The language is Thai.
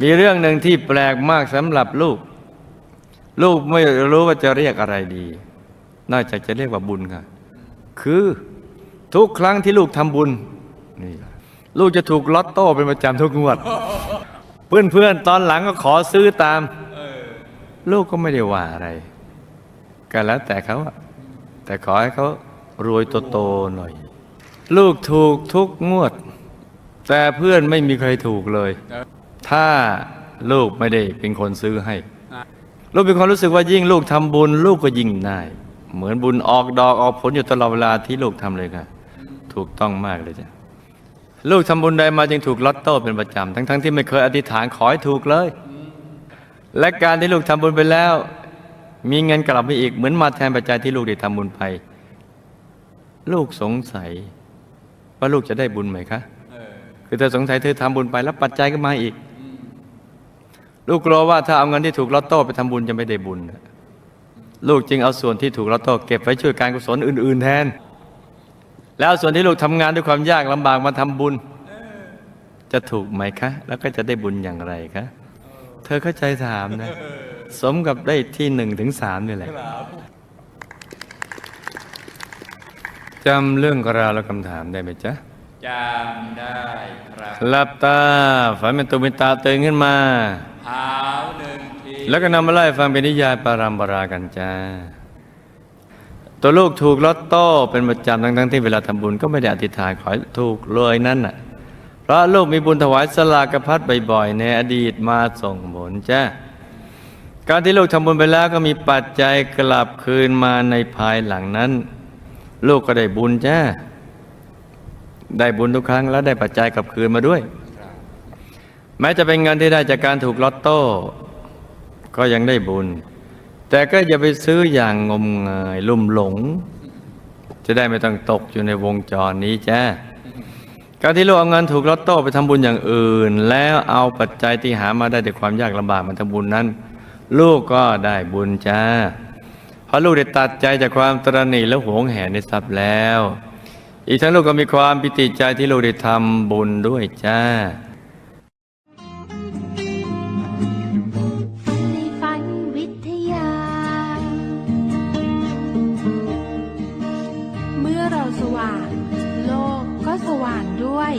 มีเรื่องหนึ่งที่แปลกมากสำหรับลูก ลูกไม่รู้ว่าจะเรียกอะไรดี นอกจากจะเรียกว่าบุญค่ะ คือทุกครั้งที่ลูกทำบุญนี่ลูกจะถูกลอตโต้เป็นประจำทุกงวด เพื่อนๆตอนหลังก็ขอซื้อตาม ลูกก็ไม่ได้ว่าอะไร ก็แล้วแต่เขาแต่ขอให้เขารวยโตๆหน่อย ลูกถูกทุกงวด แต่เพื่อนไม่มีใครถูกเลย ถ้าลูกไม่ได้เป็นคนซื้อให้ ลูกเป็นคนรู้สึกว่ายิ่งลูกทำบุญ ลูกก็ยิ่งได้ เหมือนบุญออกดอกออกผลอยู่ตลอดเวลาที่ลูกทำเลยค่ะ ถูกต้องมากเลยจ้ะลูกทำบุญใดมาจึงถูกลอตโต้เป็นประจำทั้งๆที่ไม่เคยอธิษฐานขอให้ถูกเลย และการที่ลูกทำบุญไปแล้ว มีเงินกลับมาอีกเหมือนมาแทนปัจจัยที่ลูกได้ทำบุญไป ลูกสงสัย ว่าลูกจะได้บุญไหมคะคือเธอสงสัยเธอทำบุญไปแล้วปัจจัยก็มาอีก ลูกกลัวว่าถ้าเอาเงินที่ถูกลอตโต้ไปทำบุญจะไม่ได้บุญ ลูกจึงเอาส่วนที่ถูกลอตโต้เก็บไว้ช่วยการกุศลอื่น ๆ แทน แล้วส่วนที่ลูกทำงานด้วยความยากลำบากมาทำบุญ จะถูกไหมคะ แล้วก็จะได้บุญอย่างไรคะ เธอเข้าใจถามนะ สมกับได้ที่หนึ่งถึงสามนี่แหละจำเรื่องราวและคำถามได้ไหมจ๊ะจำได้ครับหลับตาฝันเป็นตุเป็นตาตื่นขึ้นมาเท้าหนึ่งที แล้วก็นำมาไล่ฟังเป็นนิยายปารัมปรากันจ้า ตัวลูกถูกลอตโต้เป็นประจำทั้งๆที่เวลาทำบุญก็ไม่ได้อธิษฐานขอให้ถูกเลยนั่นน่ะ เพราะลูกมีบุญถวายสลากกพัดบ่อยๆ ในอดีตมาส่งผลจ้าการที่ลูกทำบุญไปแล้วก็มีปัจจัยกลับคืนมาในภายหลังนั้น ลูกก็ได้บุญจ้า ได้บุญทุกครั้งแล้วได้ปัจจัยกลับคืนมาด้วย แม้จะเป็นเงินที่ได้จากการถูกลอตโต้ ก็ยังได้บุญ แต่ก็อย่าไปซื้ออย่างงมงายลุ่มหลง จะได้ไม่ต้องตกอยู่ในวงจรนี้จ้าการที่ลูกเอาเงินถูกลอตโต้ไปทำบุญอย่างอื่น แล้วเอาปัจจัยที่หามาได้ด้วยความยากลำบากมาทำบุญนั้น ลูกก็ได้บุญจ้าเพราะลูกได้ตัดใจจากความตรณีและหวงแหนในทรัพย์แล้ว อีกทั้งลูกก็มีความปิติใจที่ลูกได้ทำบุญด้วยจ้า เมื่อเราสว่าง โลกก็สว่างด้วย